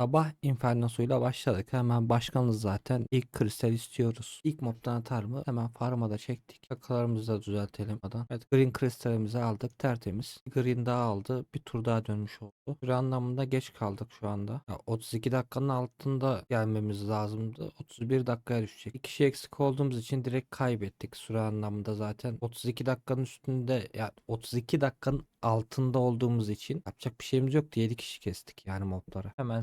Sabah infernosuyla başladık. Hemen başkanız zaten. İlk kristal istiyoruz. İlk mobdan atar mı? Hemen farmada çektik. Yakalarımızı da düzeltelim. Adam. Evet green kristalimizi aldık. Tertemiz. Green daha aldı. Bir tur daha dönmüş oldu. Süre anlamında geç kaldık şu anda. Ya, 32 dakikanın altında gelmemiz lazımdı. 31 dakikaya düşecek. Bir kişi eksik olduğumuz için direkt kaybettik süre anlamında zaten. 32 dakikanın üstünde ya 32 dakikanın altında olduğumuz için yapacak bir şeyimiz yoktu. 7 kişi kestik yani moblara. Hemen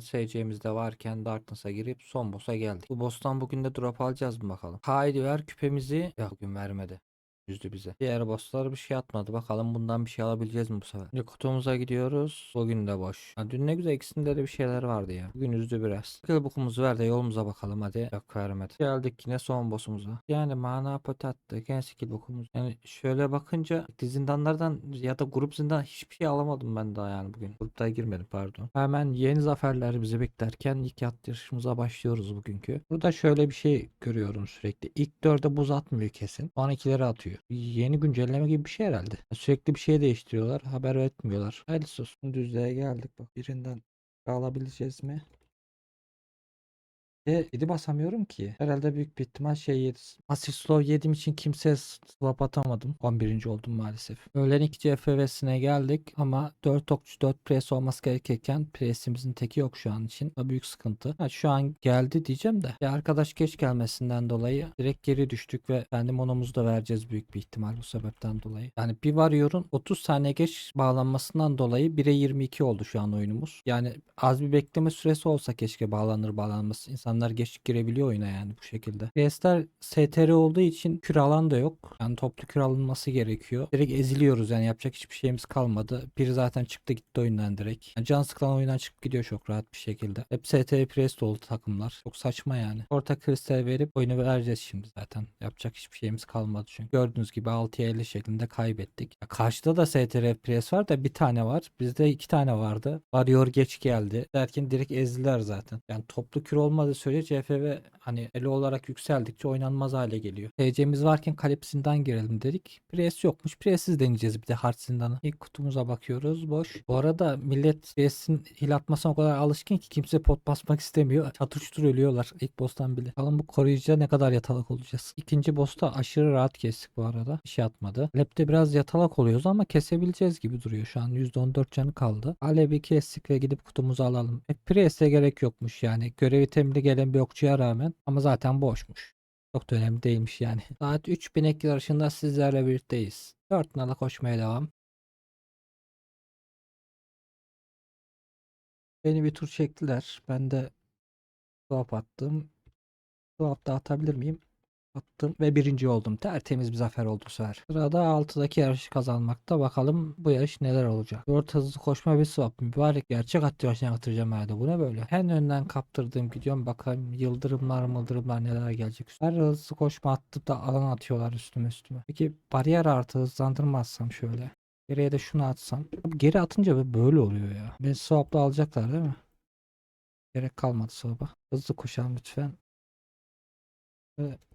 De varken Darkness'a girip son boss'a geldik. Bu boss'tan bugün de drop alacağız mı bakalım. Haydi ver küpemizi. Ya bugün vermedi. Üzdü bize. Diğer bosslar bir şey atmadı. Bakalım bundan bir şey alabileceğiz mi bu sefer? Şimdi kutumuza gidiyoruz. Bugün de boş. Ha, dün ne güzel ikisinde de bir şeyler vardı ya. Bugün üzdü biraz. Skill book'umuzu ver de yolumuza bakalım hadi. Yok vermedi. Geldik yine son boss'umuza. Yani mana poti attı. Gene skill book'umuz. Yani şöyle bakınca zindanlardan ya da grup zindan hiçbir şey alamadım ben daha yani bugün. Grupta girmedim pardon. Hemen yeni zaferler bizi beklerken ilk yat yarışımıza başlıyoruz bugünkü. Burada şöyle bir şey görüyorum sürekli. İlk dörde buz atmıyor kesin. Sonrakileri atıyor. Yeni güncelleme gibi bir şey herhalde. Sürekli bir şey değiştiriyorlar. Haber etmiyorlar. Hayırlısı olsun. Düzlüğe geldik. Bak birinden alabileceğiz mi? E, 7 basamıyorum ki. Herhalde büyük bir ihtimal şey yedi. Asist slow yediğim için kimseye swap atamadım. 11. oldum maalesef. Öğlen 2 CFV'sine geldik ama 4 okçu 4 pres olması gerekirken presimizin teki yok şu an için. Bu büyük sıkıntı. Ha, şu an geldi diyeceğim de. Bir arkadaş geç gelmesinden dolayı direkt geri düştük ve kendi monomuzu da vereceğiz büyük bir ihtimal bu sebepten dolayı. Yani bir varıyorun 30 saniye geç bağlanmasından dolayı 1'e 22 oldu şu an oyunumuz. Yani az bir bekleme süresi olsa keşke bağlanır bağlanması. İnsanlar geç girebiliyor oyuna yani bu şekilde. PS'ler STR olduğu için kür alan da yok. Yani toplu kür alınması gerekiyor. Direkt eziliyoruz yani yapacak hiçbir şeyimiz kalmadı. Biri zaten çıktı gitti oyundan direkt. Yani can sıkılan oyundan çıkıp gidiyor çok rahat bir şekilde. Hep STR pres oldu takımlar. Çok saçma yani. Orta kristal verip oyunu vereceğiz şimdi zaten. Yapacak hiçbir şeyimiz kalmadı çünkü. Gördüğünüz gibi 6'ya 50 şeklinde kaybettik. Ya karşıda da STR pres var da bir tane var. Bizde iki tane vardı. Varıyor geç geldi. Derken direkt ezdiler zaten. Yani toplu kür olmadığı sürece CFV hani elo olarak yükseldikçe oynanmaz hale geliyor. TC'miz varken kalipsinden girelim dedik. Pres yokmuş. Pressiz deneyeceğiz bir de hard zindanı. İlk kutumuza bakıyoruz. Boş. Bu arada millet Pres'in hil atmasına o kadar alışkın ki kimse pot basmak istemiyor. Çatır çutur ölüyorlar ilk boss'tan bile. Bakalım bu koruyucuya ne kadar yatalak olacağız. İkinci boss'ta aşırı rahat kestik bu arada. Bir şey atmadı. Lep'te biraz yatalak oluyoruz ama kesebileceğiz gibi duruyor. Şu an %14 canı kaldı. Alev'i kestik ve gidip kutumuzu alalım. E, Pres'e gerek yokmuş yani. Görevi temli gelen bir okçuya rağmen ama zaten boşmuş. Çok da önemli değilmiş yani. Saat 3 binek yarışında sizlerle birlikteyiz. 4 nala koşmaya devam. Beni bir tur çektiler. Ben de swap attım. Swap da atabilir miyim? Attım ve birinci oldum. Tertemiz bir zafer oldu bu sefer. Sırada 6'daki yarışı kazanmakta. Bakalım bu yarış neler olacak. 4 hızlı koşma bir swap. Mübarek gerçek at yarışına yatıracağım herhalde. Bu ne böyle? En önden kaptırdığım gidiyorum. Bakalım yıldırımlar mıldırımlar neler gelecek. Her hızlı koşma attı da alan atıyorlar üstüme üstüme. Peki bariyer artı hızlandırmazsam şöyle. Geriye de şunu atsam. Geri atınca böyle oluyor ya. Beni swap'la alacaklar değil mi? Gerek kalmadı swap'a. Hızlı koşalım lütfen. Evet.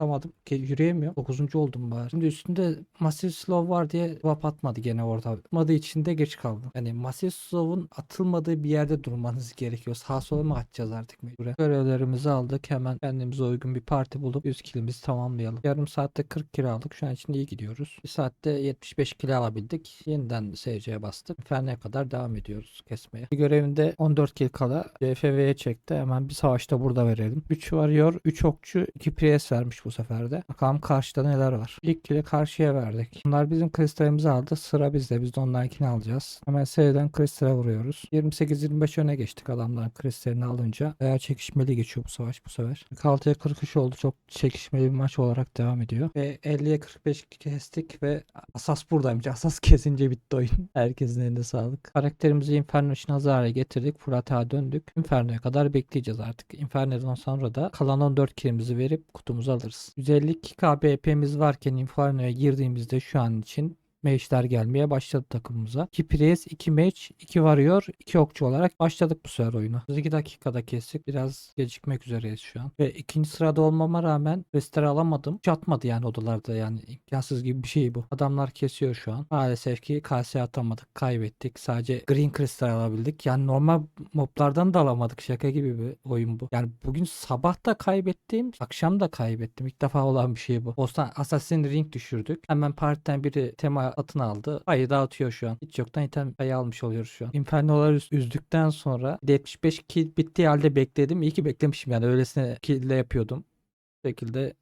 Atamadım. Yürüyemiyorum. 9. oldum bari. Şimdi üstünde Massive Slow var diye swap atmadı gene orada. Atmadığı için de geç kaldım. Yani Massive Slow'un atılmadığı bir yerde durmanız gerekiyor. Sağa sola mı atacağız artık mecburen? Görevlerimizi aldık. Hemen kendimize uygun bir parti bulup 100 kilimizi tamamlayalım. Yarım saatte 40 kilo aldık. Şu an için iyi gidiyoruz. Bir saatte 75 kilo alabildik. Yeniden SC'ye bastık. Ferne kadar devam ediyoruz kesmeye. Bir görevinde 14 kil kala CFV'ye çekti. Hemen bir savaşta burada verelim. 3 varıyor. 3 okçu 2 pres vermiş bu sefer de. Bakalım karşıda neler var. İlk kili karşıya verdik. Bunlar bizim kristalimizi aldı. Sıra bizde. Biz de onlarınkini alacağız. Hemen seriden kristale vuruyoruz. 28-25 öne geçtik adamların kristalini alınca. Bayağı çekişmeli geçiyor bu savaş bu sefer. 6'ya 43 oldu. Çok çekişmeli bir maç olarak devam ediyor. Ve 50'ye 45 kestik ve Asas buradaymış. Asas kesince bitti oyun. Herkesin eline sağlık. Karakterimizi Inferno için hazır hale getirdik. Fırat'a döndük. Inferno'ya kadar bekleyeceğiz artık. Inferno'dan sonra da kalan 14 kilimizi verip kutumuzu alırız. 152 KBP'miz varken Inferno'ya girdiğimizde şu an için mage'ler gelmeye başladı takımımıza. 2 priest, 2 mage, 2 warrior, 2 okçu olarak başladık bu sefer oyuna. 2 dakikada kestik. Biraz gecikmek üzereyiz şu an. Ve ikinci sırada olmama rağmen restore alamadım. Hiç atmadı yani odalarda yani imkansız gibi bir şey bu. Adamlar kesiyor şu an. Maalesef ki kase atamadık. Kaybettik. Sadece green crystal alabildik. Yani normal moblardan da alamadık. Şaka gibi bir oyun bu. Yani bugün sabah da kaybettim. Akşam da kaybettim. İlk defa olan bir şey bu. Bostan Assassin Ring düşürdük. Hemen partiden biri tema atını aldı. Ayı dağıtıyor şu an. Hiç yoktan item ayı almış oluyoruz şu an. Inferno'ları üz- üzdükten sonra bir de 75 kill bittiği halde bekledim. İyi ki beklemişim yani öylesine kill yapıyordum. Bu şekilde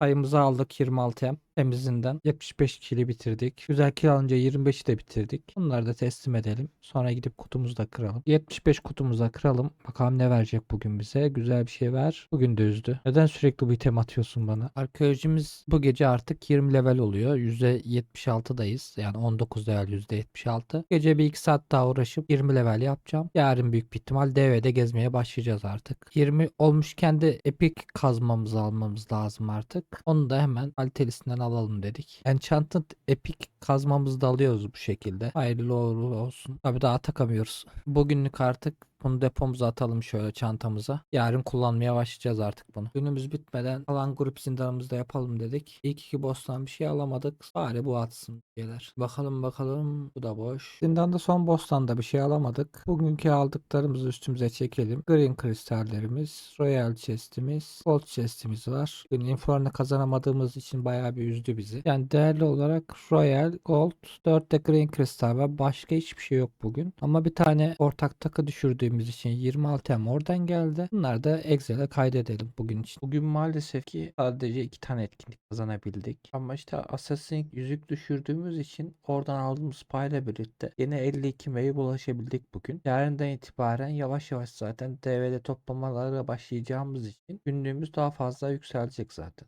Payımızı aldık 26 M temizinden. 75 kili bitirdik. Güzel kill alınca 25'i de bitirdik. Bunları da teslim edelim. Sonra gidip kutumuzu da kıralım. 75 kutumuzu da kıralım. Bakalım ne verecek bugün bize. Güzel bir şey ver. Bugün de üzdü. Neden sürekli bu item atıyorsun bana? Arkeolojimiz bu gece artık 20 level oluyor. %76'dayız. Yani 19 level %76. Gece bir 2 saat daha uğraşıp 20 level yapacağım. Yarın büyük bir ihtimal DV'de gezmeye başlayacağız artık. 20 olmuşken de epic kazmamızı almamız lazım artık. Onu da hemen kalitelisinden alalım dedik. Enchanted epic kazmamızı da alıyoruz bu şekilde. Hayırlı uğurlu olsun. Tabi daha takamıyoruz. Bugünlük artık bunu depomuza atalım şöyle çantamıza. Yarın kullanmaya başlayacağız artık bunu. Günümüz bitmeden kalan grup zindanımızda yapalım dedik. İlk iki boss'tan bir şey alamadık. Bari bu atsın şeyler. Bakalım bakalım. Bu da boş. Zindanda son boss'tan da bir şey alamadık. Bugünkü aldıklarımızı üstümüze çekelim. Green kristallerimiz, royal chest'imiz, gold chest'imiz var. Bugün inferno kazanamadığımız için bayağı bir üzdü bizi. Yani değerli olarak royal, gold, 4 de green kristal var. Başka hiçbir şey yok bugün. Ama bir tane ortak takı düşürdüğümüz için 26 M oradan geldi. Bunları da Excel'e kaydedelim bugün için. Bugün maalesef ki sadece iki tane etkinlik kazanabildik. Ama işte Assassin's yüzük düşürdüğümüz için oradan aldığımız payla birlikte yine 52 M'ye ulaşabildik bugün. Yarından itibaren yavaş yavaş zaten DVD toplamalara başlayacağımız için günlüğümüz daha fazla yükselecek zaten.